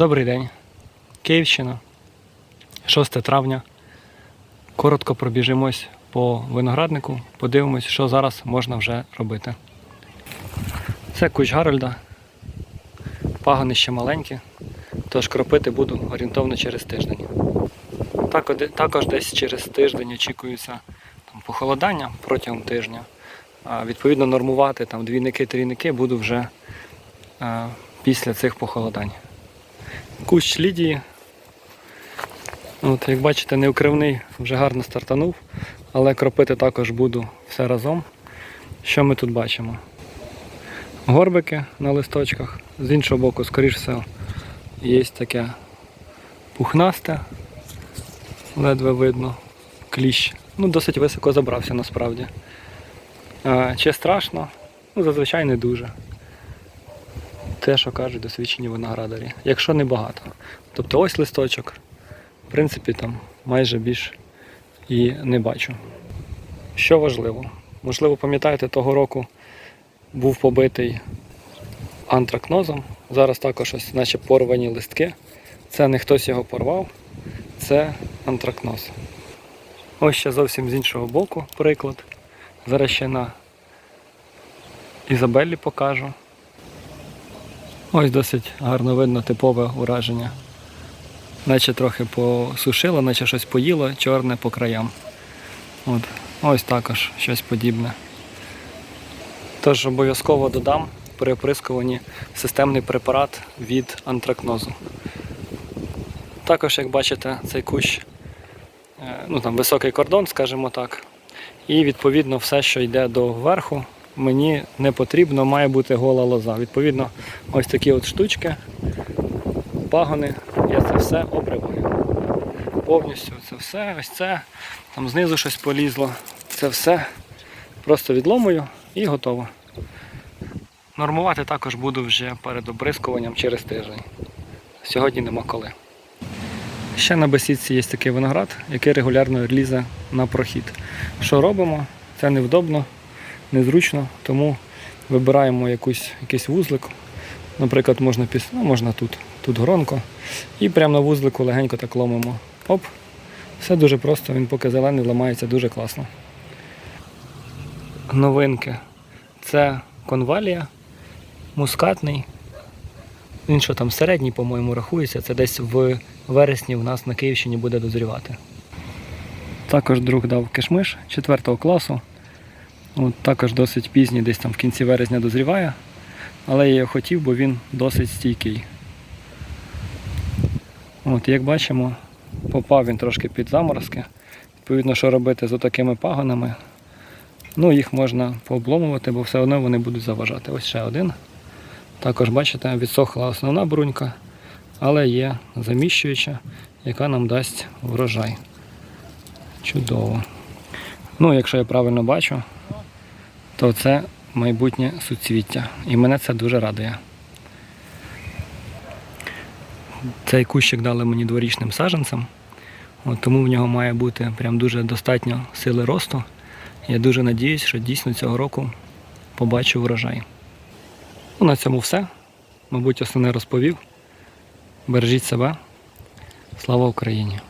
Добрий день. Київщина. 6 травня. Коротко пробіжимось по винограднику, подивимось, що зараз можна вже робити. Це кущ Гарольда. Пагони ще маленькі, тож кропити буду орієнтовно через тиждень. Також десь через тиждень очікується там, похолодання протягом тижня. А, відповідно, нормувати там двійники-трійники буду вже а, після цих похолодань. Кущ Лідії. От, як бачите, неукривний вже гарно стартанув, але кропити також буду все разом. Що ми тут бачимо? Горбики на листочках, з іншого боку, скоріш все, є таке пухнасте, ледве видно, кліщ. Ну, досить високо забрався насправді. Чи страшно? Ну, зазвичай не дуже те, що кажуть досвідчені виноградарі, якщо не багато. Тобто ось листочок, в принципі, там майже більш і не бачу. Що важливо? Можливо, пам'ятаєте, того року був побитий антракнозом. Зараз також ось наче порвані листки. Це не хтось його порвав, це антракноз. Ось ще зовсім з іншого боку приклад. Зараз ще на Ізабеллі покажу. Ось досить гарно видно типове ураження. Наче трохи посушило, наче щось поїло, чорне по краям. От. Ось також щось подібне. Тож обов'язково додам при оприскуванні системний препарат від антракнозу. Також, як бачите, цей кущ, е, ну там високий кордон, скажімо так. І відповідно все, що йде до верху, мені не потрібно, має бути гола лоза. Відповідно, ось такі от штучки, пагони, я це все обриваю. Повністю це все, ось це, там знизу щось полізло. Це все просто відломую і готово. Нормувати також буду вже перед обрискуванням через тиждень. Сьогодні нема коли. Ще на бесідці є такий виноград, який регулярно лізе на прохід. Що робимо? Це невдобно, незручно, тому вибираємо якусь, якийсь вузлик. Наприклад, можна піс... ну, можна тут, тут гронко. І прямо на вузлику легенько так ломимо. Оп. Все дуже просто, він поки зелений ламається дуже класно. Новинки. Це конвалія, мускатний. Він що там середній, по-моєму, рахується. Це десь в вересні в нас на Київщині буде дозрівати. Також друг дав кишмиш 4 класу. От, також досить пізній, десь там в кінці вересня дозріває. Але я його хотів, бо він досить стійкий. От, як бачимо, попав він трошки під заморозки. Відповідно, що робити з отакими пагонами. Ну, їх можна пообломувати, бо все одно вони будуть заважати. Ось ще один. Також, бачите, відсохла основна брунька, але є заміщуюча, яка нам дасть врожай. Чудово. Ну, якщо я правильно бачу, то це майбутнє суцвіття. І мене це дуже радує. Цей кущик дали мені дворічним саджанцем, от тому в нього має бути прям дуже достатньо сили росту. Я дуже надіюсь, що дійсно цього року побачу врожай. Ну, на цьому все. Мабуть, основне розповів. Бережіть себе. Слава Україні!